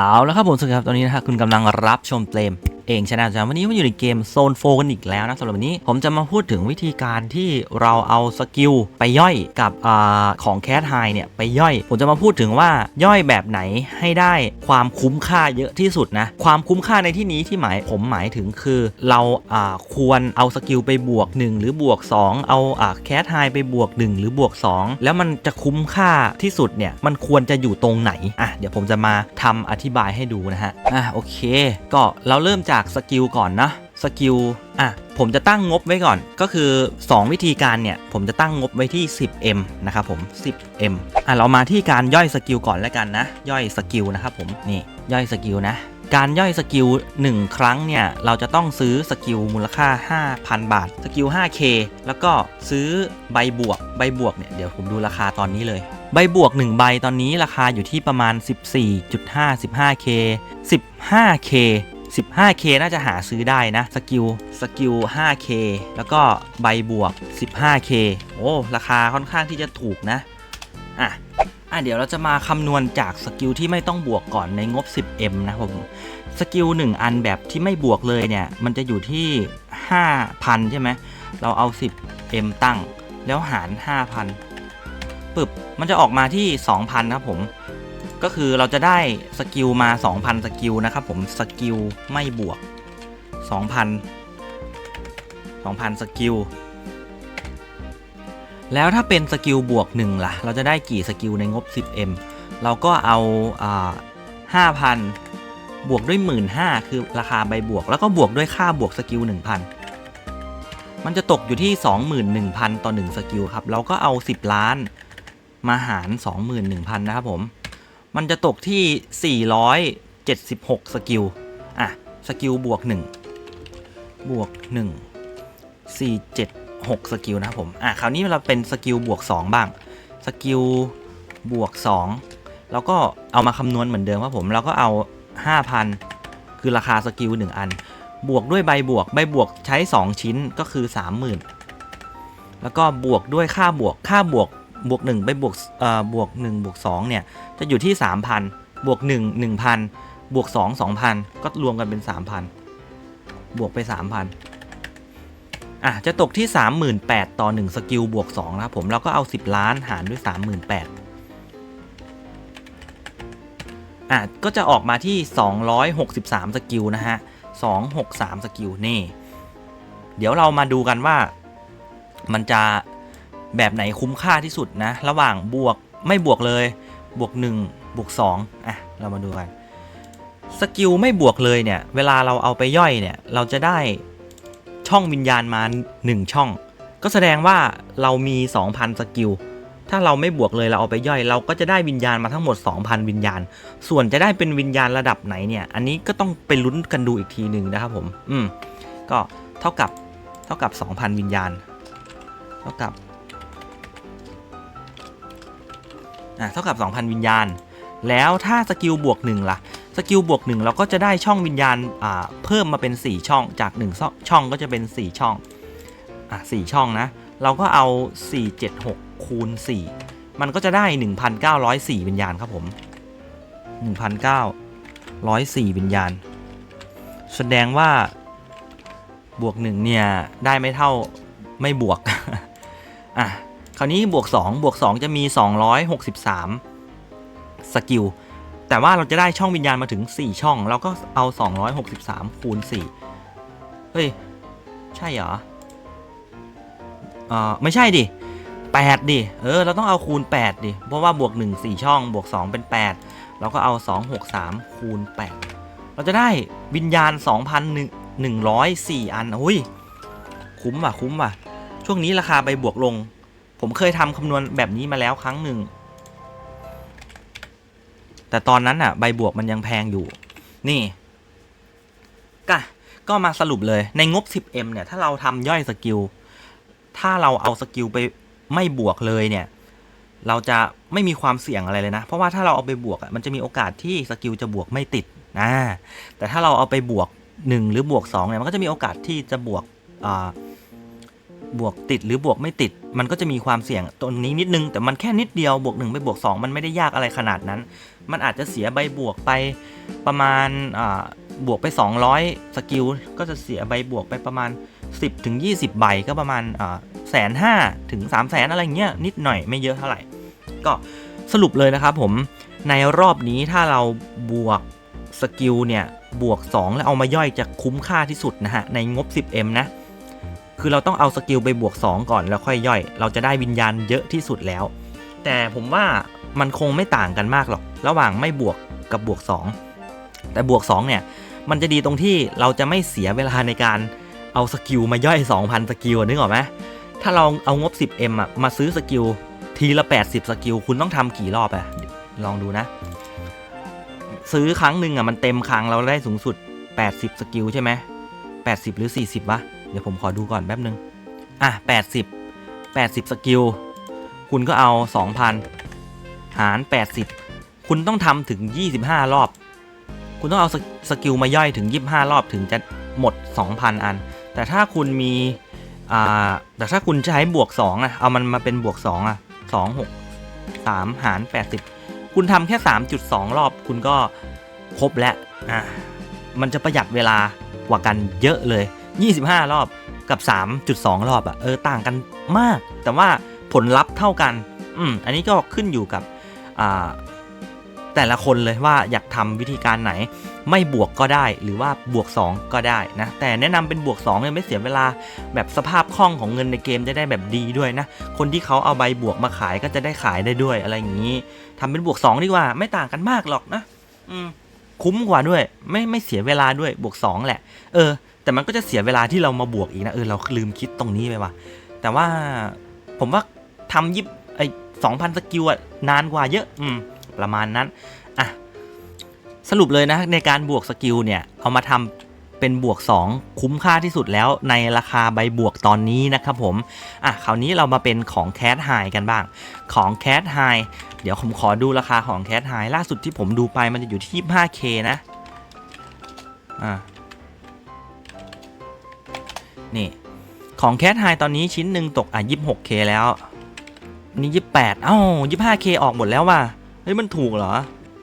เอาแล้วครับผมสุดครับตอนนี้นะฮะคุณกำลังรับชมเพลม เองชนะจ๊ะวันนี้มาอยู่ในเกมโซนโฟกันอีกแล้วนะสำหรับวันนี้ผมจะมาพูดถึงวิธีการที่เราเอาสกิลไปย่อยกับอของแคทไฮเนี่ยไปย่อย ผมจะมาพูดถึงว่าย่อยแบบไหนให้ได้ความคุ้มค่าเยอะที่สุดนะ ความคุ้มค่าในที่นี้ที่หมายผมหมายถึงคือเราควรเอาสกิลไปบวก 1 หรือบวก 2 เอาอ่าแคทไฮไปบวก 1 หรือบวก 2 แล้วมันจะคุ้มค่าที่สุดเนี่ยมันควรจะอยู่ตรงไหนอะเดี๋ยวผมจะมาทำอธิบายให้ดูนะฮะอะโอเค ก็เราเริ่มจากากสกิลก่อนนะสกิลอะผมจะตั้งงบไว้ก่อน ก็คือ 2 วิธีการเนี่ย ผมจะตั้งงบไว้ที่ 10m นะครับผม 10m อะเรามาที่การย่อยสกิลก่อนแล้วกันนะ ย่อยสกิลนะครับผมนี่ย่อยสกิลนะการย่อยสกิล 1 ครั้งเนี่ย เราจะต้องซื้อสกิลมูลค่า 5,000 บาท สกิล 5k แล้วก็ซื้อใบบวก ใบบวกเนี่ย เดี๋ยวผมดูราคาตอนนี้เลย ใบบวก 1 ใบตอนนี้ราคาอยู่ที่ประมาณ 14.5 15k 15k น่าจะหาซื้อได้นะ สกิล สกิล 5k แล้วก็ใบบวก 15k โอ้ ราคาค่อนข้างที่จะถูกนะ อะ อะ เดี๋ยวเราจะมาคำนวณจากสกิลที่ไม่ต้องบวกก่อนในงบ 10m นะผม สกิล 1 อันแบบที่ไม่บวกเลยเนี่ย มันจะอยู่ที่ 5,000 ใช่ไหม เราเอา 10m ตั้ง แล้วหาร 5,000 ปึบ มันจะออกมาที่ 2,000 ครับผม ก็คือเราจะได้สกิลมา 2,000 สกิลนะครับผมสกิลไม่บวก 2,000 2,000 สกิล แล้วถ้าเป็นสกิลบวก 1 ล่ะ เราจะได้กี่สกิลในงบ 10m เราก็เอาอ่า5,000บวกด้วย15,000คือราคาใบบวก แล้วก็บวกด้วยค่าบวกสกิล1,000มันจะตกอยู่ที่21,000ต่อ1สกิลครับ เราก็เอา10ล้านมาหาร21,000นะครับผม มันจะตกที่ 476 สกิล อะ สกิลบวก 1 บวก 1 4 7 6 สกิลนะครับผม อะ คราวนี้เราเป็นสกิลบวก 2 บ้าง สกิลบวก 2 แล้วก็เอามาคำนวณเหมือนเดิมครับผม แล้วก็เอา 5,000 คือราคาสกิล 1 อัน บวกด้วยใบบวก ใบบวกใช้ 2 ชิ้นก็คือ 30,000 แล้วก็บวกด้วยค่าบวก ค่าบวก บวก1ไปบวกเอ่อบวก1บวก2เนี่ยจะอยู่ที่ 3,000 บวก 1 1,000 บวก 2 2,000 ก็รวมกันเป็น 3,000 บวกไป 3,000 อะ จะตกที่ 38,000 ต่อ 1 สกิลบวก 2 นะครับผมแล้วก็เอา 10 ล้านหารด้วย 38,000 อะ ก็จะออกมาที่ 263 สกิลนะฮะ 263 สกิลนี่ เดี๋ยวเรามาดูกันว่ามันจะ แบบไหนคุ้มค่าที่สุดนะ ระหว่างบวกไม่บวกเลย บวก 1 บวก 2อะ เรามาดูกัน สกิลไม่บวกเลยเนี่ย เวลาเราเอาไปย่อยเนี่ย เราจะได้ช่องวิญญาณมา 1 ช่อง ก็แสดงว่าเรามี 2,000 สกิล ถ้าเราไม่บวกเลยเราเอาไปย่อย เราก็จะได้วิญญาณมาทั้งหมด 2,000 วิญญาณ ส่วนจะได้เป็นวิญญาณระดับไหนเนี่ย อันนี้ก็ต้องไปลุ้นกันดูอีกทีหนึ่งนะครับผม อืม ก็เท่ากับเท่ากับ 2,000 วิญญาณ เท่ากับ อะเท่ากับ 2,000 วิญญาณ แล้วถ้าสกิลบวก1ล่ะสกิลบวก1เราก็จะได้ช่องวิญญาณอ่าเพิ่มมาเป็น 4 ช่องจาก1ช่องช่องก็จะเป็น 4 ช่องอะ4ช่องนะ เราก็เอา 476 คูณ 4 มันก็จะได้ 1,904 วิญญาณครับผม 1,904 วิญญาณ แสดงว่าบวก1เนี่ย ได้ไม่เท่าไม่บวก อะ คราวนี้บวก2บวก2 จะมี 263 สกิล แต่ว่าเราจะได้ช่องวิญญาณมาถึง 4 ช่อง เราก็เอา 263 คูณ 4 เฮ้ย ใช่เหรอเอ่อไม่ใช่ดิ 8 ดิ เออ เราต้องเอาคูณ 8 ดิ เพราะว่าบวก 1 4 ช่อง บวก 2 เป็น 8 เราก็เอา 263 คูณ 8 เราจะได้วิญญาณ 2,104 อันอุ้ย คุ้มว่ะ คุ้มว่ะ ช่วงนี้ราคาไปบวกลง ผมเคยทำคำนวณแบบนี้มาแล้วครั้งหนึ่ง แต่ตอนนั้นอะ ใบบวกมันยังแพงอยู่ นี่ก็ก็มาสรุปเลยในงบ 10m เนี่ย ถ้าเราทำย่อยสกิล ถ้าเราเอาสกิลไปไม่บวกเลยเนี่ย เราจะไม่มีความเสี่ยงอะไรเลยนะ เพราะว่าถ้าเราเอาไปบวกอะมันจะมีโอกาสที่สกิลจะบวกไม่ติดนะแต่ถ้าเราเอาไปบวก 1 หรือบวก2เนี่ยมันก็จะมีโอกาสที่จะบวกอ่า บวกติดหรือบวกไม่ติด มันก็จะมีความเสี่ยงตรงนี้นิดนึง แต่มันแค่นิดเดียวบวก 1 ไปบวก 2 มันไม่ได้ยากอะไรขนาดนั้น มันอาจจะเสียใบบวกไปประมาณบวกไป 200 สกิล ก็จะเสียใบบวกไปประมาณ 10ถึง20 ใบก็ประมาณแสนห้าถึง3 0 0แสนอะไรเงี้ยนิดหน่อยไม่เยอะเท่าไหร่ ก็สรุปเลยนะครับผมในรอบนี้ถ้าเราบวกสกิลเนี่ยบวก 2 แล้วเอามาย่อยจะคุ้มค่าที่สุดนะฮะในงบ 10M นะ คือเราต้องเอาสกิลไปบวก 2 ก่อนแล้วค่อยย่อย เราจะได้วิญญาณเยอะที่สุดแล้ว แต่ผมว่ามันคงไม่ต่างกันมากหรอก ระหว่างไม่บวกกับบวก 2 แต่บวก 2 เนี่ย มันจะดีตรงที่เราจะไม่เสียเวลาในการเอาสกิลมาย่อย 2,000 สกิลนึกออกไหมถ้าเราเอางบ 10M อะมาซื้อสกิลทีละ 80 สกิล คุณต้องทำกี่รอบอะลองดูนะ ซื้อครั้งหนึ่งอะมันเต็มครั้งเราได้สูงสุด 80 สกิลใช่ไหม80 หรือ 40วะ เดี๋ยวผมขอดูก่อนแป๊บนึง อะ 80 80 สกิล คุณก็เอา 2,000 หาร 80 คุณต้องทำถึง 25 รอบ คุณต้องเอาสสกิลมาย่อยถึง 25 รอบถึงจะหมด 2,000 อัน แต่ถ้าคุณมีอ่าแต่ถ้าคุณใช้บวก2อะเอามันมาเป็นบวก2อะ2 6 3 หาร 80 คุณทำแค่ 3.2 รอบ คุณก็ครบแล้วอะมันจะประหยัดเวลากว่ากันเยอะเลย 25 รอบกับ 3.2 รอบอะเออต่างกันมาก แต่ว่าผลลัพธ์เท่ากันอืมอันนี้ก็ขึ้นอยู่กับอ่าแต่ละคนเลยว่าอยากทำวิธีการไหน ไม่บวกก็ได้หรือว่าบวก 2 ก็ได้นะ แต่แนะนำเป็นบวก2เนี่ยไม่เสียเวลาแบบสภาพคล่องของเงินในเกมจะได้แบบดีด้วยนะ คนที่เขาเอาใบบวกมาขายก็จะได้ขายได้ด้วยอะไรอย่างนี้ทำเป็นบวก 2 ดีกว่า ไม่ต่างกันมากหรอกนะ อืมคุ้มกว่าด้วย ไม่ไม่เสียเวลาด้วยบวก 2 แหละ เออ แต่มันก็จะเสียเวลาที่เรามาบวกอีกนะเออเราลืมคิดตรงนี้ไปว่ะแต่ว่าผมว่าทำยิบไอ้สองพันสกิลอะนานกว่าเยอะอืมประมาณนั้นอะสรุปเลยนะในการบวกสกิลเนี่ยเอามาทำเป็นบวก 2 คุ้มค่าที่สุดแล้วในราคาใบบวกตอนนี้นะครับผม อะคราวนี้เรามาเป็นของแค t ไฮกันบ้าง ของแค t ไฮเดี๋ยวผมขอดูราคาของแค t ไฮล่าสุดที่ผมดูไปมันจะอยู่ที่ 25k นะ อ่า นี่ของแค t ไฮตอนนี้ชิ้นหนึ่งตกอะ 26k แล้ว นี่ 28 เอ้า 25k ออกหมดแล้วว่ะ เฮ้ย มันถูกเหรอ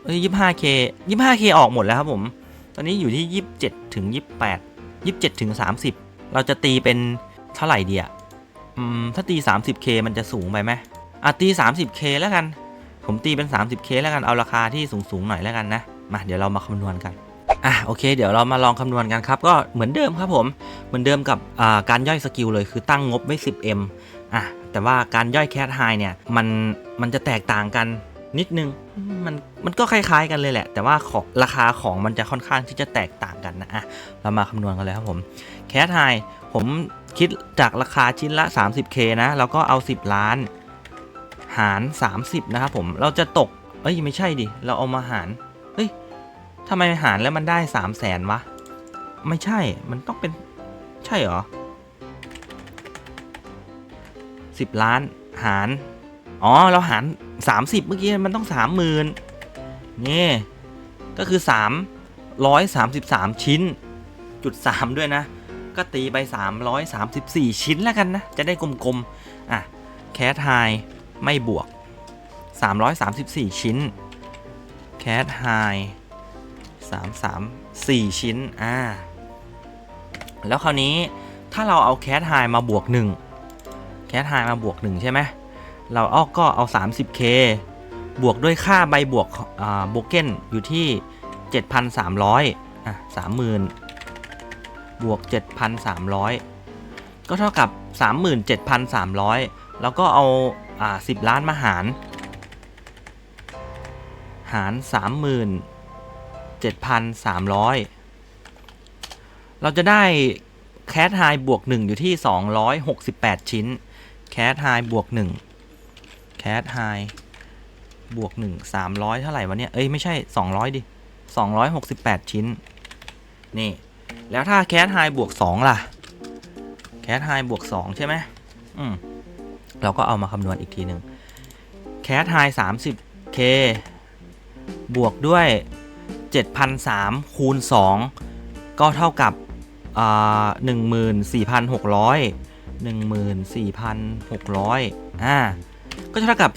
เฮ้ย 25k 25k ออกหมดแล้วครับผม ตอนนี้อยู่ที่ 27 ถึง 28 27 ถึง 30 เราจะตีเป็นเท่าไหร่ดีอะอืม ถ้าตี 30k มันจะสูงไปไหมอะ ตี 30k แล้วกัน ผมตีเป็น 30k แล้วกัน เอาราคาที่สูงๆหน่อยแล้วกันนะ มา เดี๋ยวเรามาคำนวณกัน อะโอเค เดี๋ยวเรามาลองคำนวณกันครับ ก็เหมือนเดิมครับผมเหมือนเดิมกับการย่อยสกิลเลยคือตั้งงบไว้ 10m อะแต่ว่าการย่อยแคทไฮเนี่ยมันมันจะแตกต่างกันนิดนึงมันมันก็คล้ายๆกันเลยแหละ แต่ว่าของราคาของมันจะค่อนข้างที่จะแตกต่างกันนะอะเรามาคำนวณกันเลยครับผมแคทไฮผมคิดจากราคาชิ้นละ 30k นะแล้วก็เอา 10 ล้าน หาร 30 นะครับผมเราจะตกเอ้ยไม่ใช่ดิ เราเอามาหารเฮ้ย ทำไมหารแล้วมันได้3 0 0แสนวะ ไม่ใช่ มันต้องเป็น ใช่เหรอ10ล้านหาร อ๋อ เราหาร30เมื่อกี้มันต้อง30,000นี่ก็คือ333ชิ้น จุด3ด้วยนะ ก็ตีไป334ชิ้นแล้วกันนะ จะได้กลมๆ อะ แคทไฮไม่บวก334ชิ้น แคทไฮ 334 ชิ้น อ่า แล้วคราวนี้ถ้าเราเอาแคทไฮมาบวก 1 แคทไฮมาบวก 1 ใช่ไหม เราเอาก็เอา 30k บวกด้วยค่าใบบวกอ่าโบเก้นอยู่ที่ 7,300 อะ 30,000 บวก 7,300 ก็เท่ากับ 37,300 แล้วก็เอาอ่า10 ล้านมาหาร หาร 7,300 เราจะได้แคทไฮบวก 1 อยู่ที่ 268 ชิ้น แคทไฮบวก 1 แคทไฮบวก 1 300 เท่าไหร่วะเนี่ย เอ้ย ไม่ใช่ 200 ดิ 268 ชิ้น นี่ แล้วถ้าแคทไฮบวก 2 ล่ะ แคทไฮบวก 2 ใช่ไหมอืม เราก็เอามาคำนวณอีกทีหนึ่งแคทไฮ 30k บวกด้วย 7,003คูณ2ก็เท่ากับ14,600 14,600อ่าก็เท่ากับ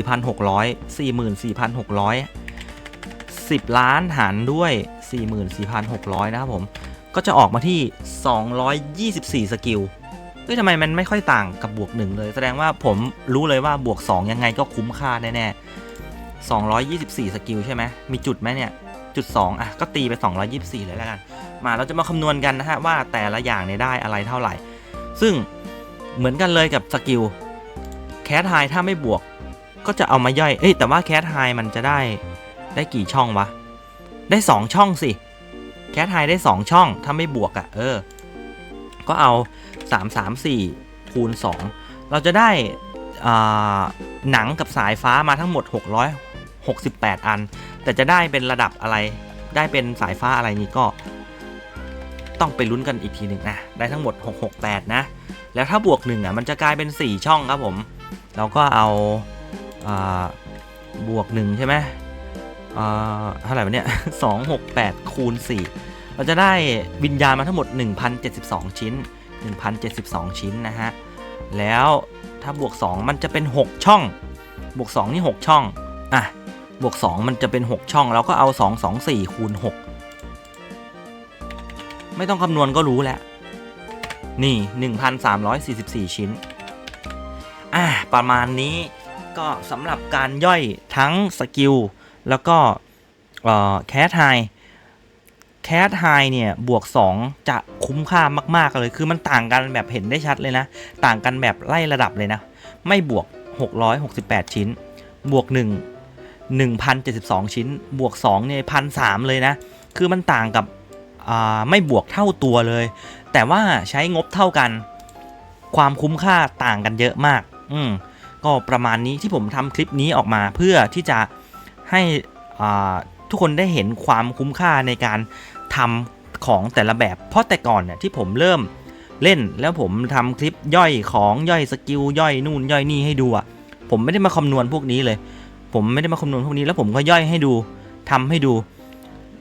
44,600 44,600 10 ล้านหารด้วย 44,600 นะครับผม ก็จะออกมาที่ 224 สกิลเฮ้ยทำไมมันไม่ค่อยต่างกับบวก 1 เลย แสดงว่าผมรู้เลยว่าบวก 2 ยังไงก็คุ้มค่าแน่ๆ 224 สกิลใช่ไหมมีจุดไหมเนี่ย จุด 2 อะ ก็ตีไป 224 เลยแล้วกัน มาเราจะมาคำนวณกันนะฮะ ว่าแต่ละอย่างเนี่ยได้อะไรเท่าไหร่ ซึ่งเหมือนกันเลยกับสกิลแคทไฮถ้าไม่บวก ก็จะเอามาย่อย เอ้ย แต่ว่าแคทไฮมันจะได้ได้กี่ช่องวะ ได้ 2 ช่องสิ แคทไฮได้ 2 ช่อง ถ้าไม่บวกอะ่ะ เออ ก็เอา 3 3 4คูณ2เราจะได้ หนังกับสายฟ้ามาทั้งหมด 668 อัน แต่จะได้เป็นระดับอะไร ได้เป็นสายฟ้าอะไรนี่ก็ ต้องไปลุ้นกันอีกทีหนึ่งนะ ได้ทั้งหมด 668 นะ แล้วถ้าบวก1อะมันจะกลายเป็น 4 ช่องครับผม เราก็เอาอ่าบวก 1 ใช่ไหมอ่าเท่าไหร่วะเนี่ย2 6 8 คูณ 4 เราจะได้วิญญาณมาทั้งหมด 1,072 ชิ้น 1,072 ชิ้นนะฮะ แล้วถ้าบวก 2 มันจะเป็น 6 ช่อง บวก 2 นี่ 6 ช่อง อะ บวก 2 มันจะเป็น 6 ช่อง เราก็เอา 2 2 4 คูณ 6 ไม่ต้องคำนวณก็รู้แล้ว นี่ 1,344 ชิ้น อะ ประมาณนี้ก็สำหรับการย่อยทั้งสกิล แล้วก็แคทไฮ แคทไฮเนี่ยบวก 2 จะคุ้มค่ามาก ๆ เลย คือมันต่างกันแบบเห็นได้ชัดเลยนะ ต่างกันแบบไล่ระดับเลยนะ ไม่บวก 668 ชิ้น บวก 1 1,072 ชิ้น บวก2เนี่ยพันสเลยนะ คือมันต่างกับอ่าไม่บวกเท่าตัวเลย แต่ว่าใช้งบเท่ากัน ความคุ้มค่าต่างกันเยอะมาก อืมก็ประมาณนี้ที่ผมทำคลิปนี้ออกมาเพื่อที่จะให้อ่า ทุกคนได้เห็นความคุ้มค่าในการทำของแต่ละแบบ เพราะแต่ก่อนเนี่ยที่ผมเริ่มเล่นแล้วผมทำคลิปย่อยของย่อยสกิลย่อยนู่นย่อยนี่ให้ดูอะผมไม่ได้มาคำนวณพวกนี้เลย ผมไม่ได้มาคำนวณพวกนี้แล้วผมก็ย่อยให้ดูทำให้ดู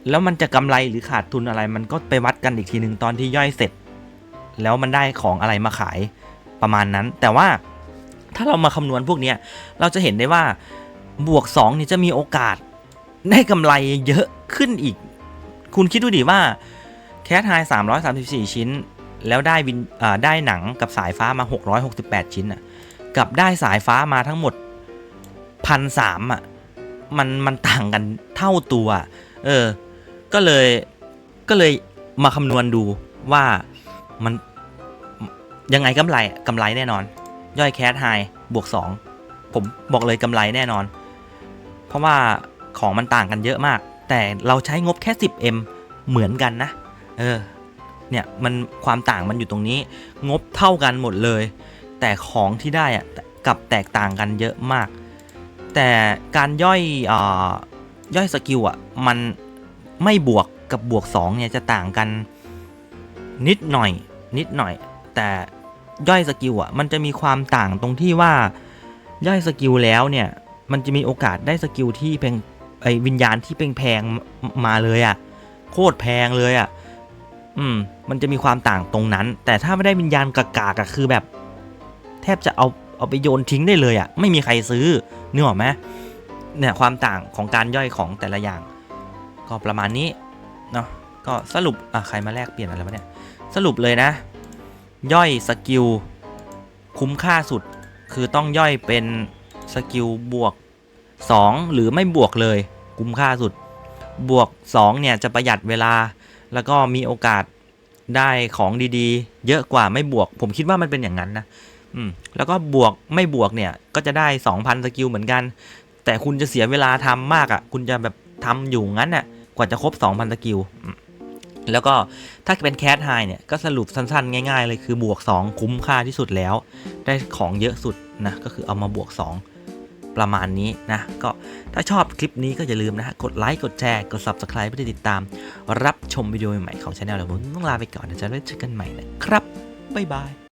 แล้วมันจะกำไรหรือขาดทุนอะไร มันก็ไปวัดกันอีกทีหนึ่งตอนที่ย่อยเสร็จ แล้วมันได้ของอะไรมาขายประมาณนั้น แต่ว่าถ้าเรามาคำนวณพวกนี้เราจะเห็นได้ว่าบวก2เนี่ยจะมีโอกาส ได้กำไรเยอะขึ้นอีก คุณคิดดูดิว่าแคทไฮ334ชิ้น แล้วได้วินได้หนังกับสายฟ้ามา668ชิ้นอะกับได้สายฟ้ามาทั้งหมดพันสามอะมันมันต่างกันเท่าตัว เออ ก็เลยก็เลยมาคำนวณดูว่ามันยังไงกำไรกำไรแน่นอน ย่อยแคสไฮบวก 2 ผมบอกเลยกำไรแน่นอน เพราะว่า ของมันต่างกันเยอะมาก แต่เราใช้งบแค่ 10M เหมือนกันนะ เออ เนี่ยมันความต่างมันอยู่ตรงนี้ งบเท่ากันหมดเลย แต่ของที่ได้อะกับแตกต่างกันเยอะมาก แต่การย่อยอย่อยสกิลอะมันไม่บวกกับบวก2เนี่ยจะต่างกันนิดหน่อยนิดหน่อย แต่ย่อยสกิลอะมันจะมีความต่างตรงที่ว่าย่อยสกิลแล้วเนี่ยมันจะมีโอกาสได้สกิลที่แพง ไอ้วิญญาณที่แพงแพงมาเลยอะ่ะ โคตรแพงเลยอะ่ะ อืม มันจะมีความต่างตรงนั้น แต่ถ้าไม่ได้วิญญาณกากๆอะคือแบบ แทบจะเอาเอาไปโยนทิ้งได้เลยอะ่ะ ไม่มีใครซื้อนึกออกไหมเนี่ยความต่างของการย่อยของแต่ละอย่าง ก็ประมาณนี้เนาะก็สรุปอะใครมาแลกเปลี่ยนอะไรวะเนี่ยสรุปเลยนะ ย่อยสกิลคุ้มค่าสุดคือต้องย่อยเป็นสกิลบวก 2 หรือไม่บวกเลยคุ้มค่าสุด บวก 2 เนี่ยจะประหยัดเวลา แล้วก็มีโอกาสได้ของดีๆ เยอะกว่าไม่บวก ผมคิดว่ามันเป็นอย่างนั้นนะอืมแล้วก็บวกไม่บวกเนี่ยก็จะได้ 2,000 สกิลเหมือนกัน แต่คุณจะเสียเวลาทำมากอะ่ะ คุณจะแบบทำอยู่งั้นน่ะกว่าจะครบ 2,000 สกิลแล้วก็ถ้าเป็นแคทไฮเนี่ยก็สรุปสั้นๆ ง่ายๆ เลยคือบวก 2 คุ้มค่าที่สุดแล้ว ได้ของเยอะสุดนะก็คือเอามาบวก 2 ประมาณนี้นะ ก็ถ้าชอบคลิปนี้ก็อย่าลืมนะฮะกดไลค์กดแชร์กด Subscribe เพื่อติดตาม รับชมวิดีโอใหม่ๆของช anel แล้วผมต้องลาไปก่อนนะจะได้เจอกันใหม่นะครับบ๊ายบาย